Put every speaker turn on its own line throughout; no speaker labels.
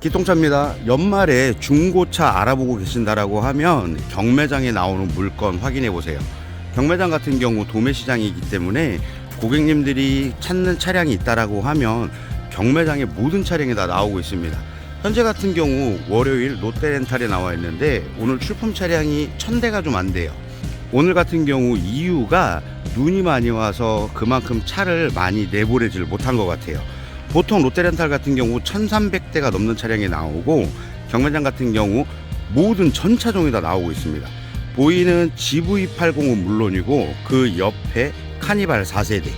기통차입니다. 연말에 중고차 알아보고 계신다라고 하면 경매장에 나오는 물건 확인해 보세요. 경매장 같은 경우 도매 시장이기 때문에 고객님들이 찾는 차량이 있다라고 하면 경매장의 모든 차량이 다 나오고 있습니다. 현재 같은 경우 월요일 롯데렌탈에 나와 있는데 오늘 출품 차량이 천 대가 좀 안 돼요. 오늘 같은 경우 이유가 눈이 많이 와서 그만큼 차를 많이 내보내질 못한 것 같아요. 보통 롯데렌탈 같은 경우 1,300대가 넘는 차량이 나오고 경매장 같은 경우 모든 전 차종이 다 나오고 있습니다. 보이는 GV80은 물론이고 그 옆에 카니발 4세대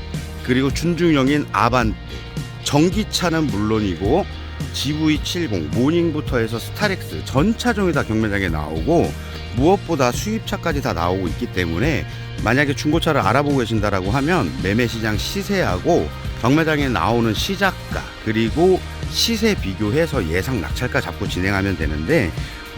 그리고 준중형인 아반떼 전기차는 물론이고 GV70 모닝부터 해서 스타렉스 전 차종이 다 경매장에 나오고 무엇보다 수입차까지 다 나오고 있기 때문에 만약에 중고차를 알아보고 계신다라고 하면 매매 시장 시세하고 경매장에 나오는 시작가 그리고 시세 비교해서 예상 낙찰가 잡고 진행하면 되는데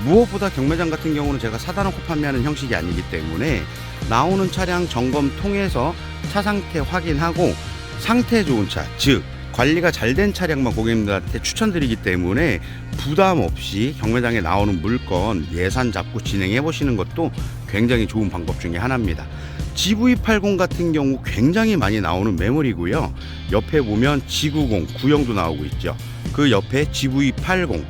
무엇보다 경매장 같은 경우는 제가 사다 놓고 판매하는 형식이 아니기 때문에 나오는 차량 점검 통해서 차 상태 확인하고 상태 좋은 차, 즉 관리가 잘 된 차량만 고객님들한테 추천드리기 때문에 부담 없이 경매장에 나오는 물건 예산 잡고 진행해 보시는 것도 굉장히 좋은 방법 중에 하나입니다. GV80 같은 경우 굉장히 많이 나오는 메모리고요. 옆에 보면 G90 구형도 나오고 있죠. 그 옆에 GV80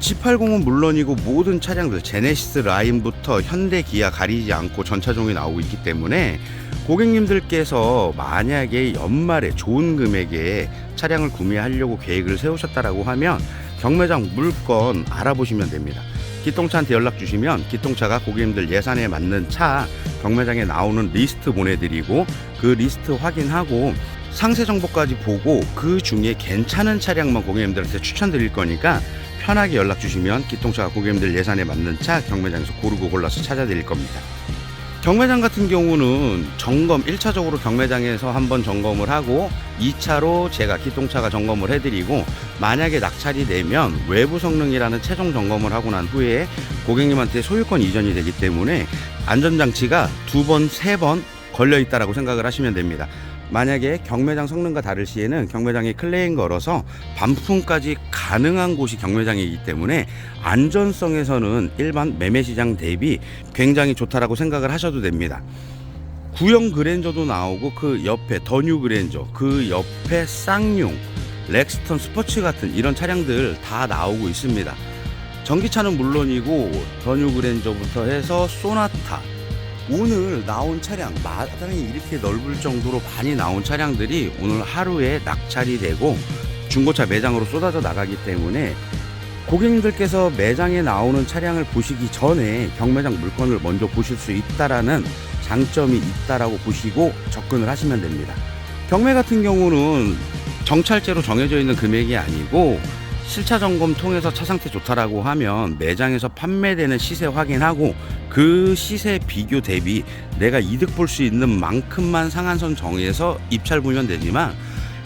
G80은 물론이고 모든 차량들 제네시스 라인부터 현대 기아 가리지 않고 전차종이 나오고 있기 때문에 고객님들께서 만약에 연말에 좋은 금액에 차량을 구매하려고 계획을 세우셨다라고 하면 경매장 물건 알아보시면 됩니다. 기통차한테 연락 주시면 기통차가 고객님들 예산에 맞는 차 경매장에 나오는 리스트 보내드리고 그 리스트 확인하고 상세 정보까지 보고 그 중에 괜찮은 차량만 고객님들한테 추천드릴 거니까 편하게 연락 주시면 기통차가 고객님들 예산에 맞는 차 경매장에서 고르고 골라서 찾아드릴 겁니다. 경매장 같은 경우는 점검 1차적으로 경매장에서 한번 점검을 하고 2차로 제가 기통차가 점검을 해드리고 만약에 낙찰이 되면 외부 성능이라는 최종 점검을 하고 난 후에 고객님한테 소유권 이전이 되기 때문에 안전장치가 두 번, 세 번 걸려 있다라고 생각을 하시면 됩니다. 만약에 경매장 성능과 다를 시에는 경매장에 클레임 걸어서 반품까지 가능한 곳이 경매장이기 때문에 안전성에서는 일반 매매 시장 대비 굉장히 좋다라고 생각을 하셔도 됩니다. 구형 그랜저도 나오고 그 옆에 더뉴 그랜저, 그 옆에 쌍용, 렉스턴 스포츠 같은 이런 차량들 다 나오고 있습니다. 전기차는 물론이고 더뉴 그랜저부터 해서 소나타, 오늘 나온 차량 마당이 이렇게 넓을 정도로 많이 나온 차량들이 오늘 하루에 낙찰이 되고 중고차 매장으로 쏟아져 나가기 때문에 고객님들께서 매장에 나오는 차량을 보시기 전에 경매장 물건을 먼저 보실 수 있다라는 장점이 있다라고 보시고 접근을 하시면 됩니다. 경매 같은 경우는 정찰제로 정해져 있는 금액이 아니고 실차 점검 통해서 차 상태 좋다라고 하면 매장에서 판매되는 시세 확인하고 그 시세 비교 대비 내가 이득 볼 수 있는 만큼만 상한선 정해서 입찰부면 되지만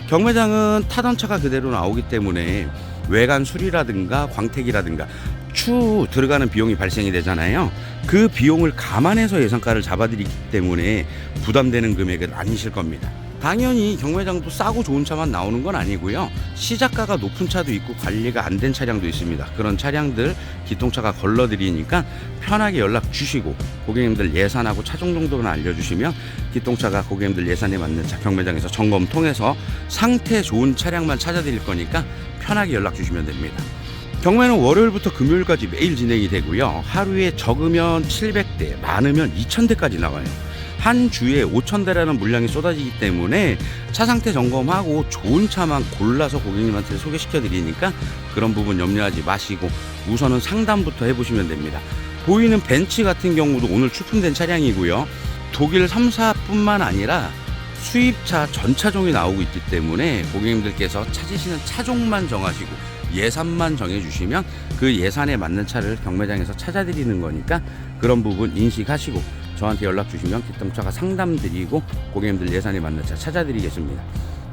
경매장은 타던 차가 그대로 나오기 때문에 외관 수리라든가 광택이라든가 추 들어가는 비용이 발생이 되잖아요. 그 비용을 감안해서 예상가를 잡아드리기 때문에 부담되는 금액은 아니실 겁니다. 당연히 경매장도 싸고 좋은 차만 나오는 건 아니고요. 시작가가 높은 차도 있고 관리가 안 된 차량도 있습니다. 그런 차량들 기통차가 걸러드리니까 편하게 연락 주시고 고객님들 예산하고 차종 정도만 알려주시면 기통차가 고객님들 예산에 맞는 차 경매장에서 점검 통해서 상태 좋은 차량만 찾아드릴 거니까 편하게 연락 주시면 됩니다. 경매는 월요일부터 금요일까지 매일 진행이 되고요. 하루에 적으면 700대, 많으면 2000대까지 나와요. 한 주에 5,000대라는 물량이 쏟아지기 때문에 차 상태 점검하고 좋은 차만 골라서 고객님한테 소개시켜 드리니까 그런 부분 염려하지 마시고 우선은 상담부터 해보시면 됩니다. 보이는 벤츠 같은 경우도 오늘 출품된 차량이고요. 독일 3사뿐만 아니라 수입차 전차종이 나오고 있기 때문에 고객님들께서 찾으시는 차종만 정하시고 예산만 정해주시면 그 예산에 맞는 차를 경매장에서 찾아드리는 거니까 그런 부분 인식하시고 저한테 연락 주시면 기통차가 상담드리고 고객님들 예산에 맞는 차 찾아드리겠습니다.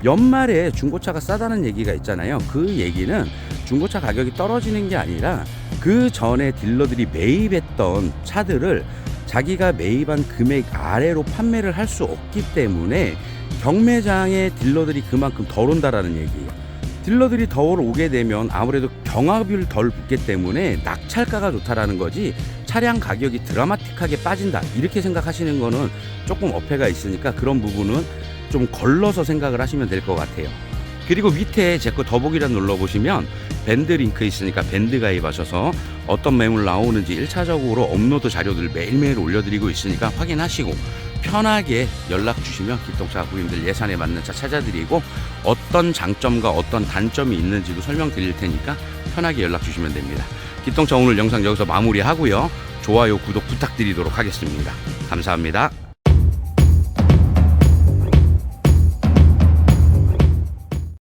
연말에 중고차가 싸다는 얘기가 있잖아요. 그 얘기는 중고차 가격이 떨어지는 게 아니라 그 전에 딜러들이 매입했던 차들을 자기가 매입한 금액 아래로 판매를 할 수 없기 때문에 경매장에 딜러들이 그만큼 덜 온다라는 얘기예요. 딜러들이 더 오게 되면 아무래도 경합을 덜 붙기 때문에 낙찰가가 좋다라는 거지 차량 가격이 드라마틱하게 빠진다 이렇게 생각하시는 거는 조금 어폐가 있으니까 그런 부분은 좀 걸러서 생각을 하시면 될 것 같아요. 그리고 밑에 제 거 더보기란 눌러보시면 밴드 링크 있으니까 밴드 가입하셔서 어떤 매물 나오는지 1차적으로 업로드 자료들 매일매일 올려드리고 있으니까 확인하시고 편하게 연락 주시면 기통차 고객님들 예산에 맞는 차 찾아드리고 어떤 장점과 어떤 단점이 있는지도 설명드릴 테니까 편하게 연락 주시면 됩니다. 기통차 오늘 영상 여기서 마무리하고요. 좋아요, 구독 부탁드리도록 하겠습니다. 감사합니다.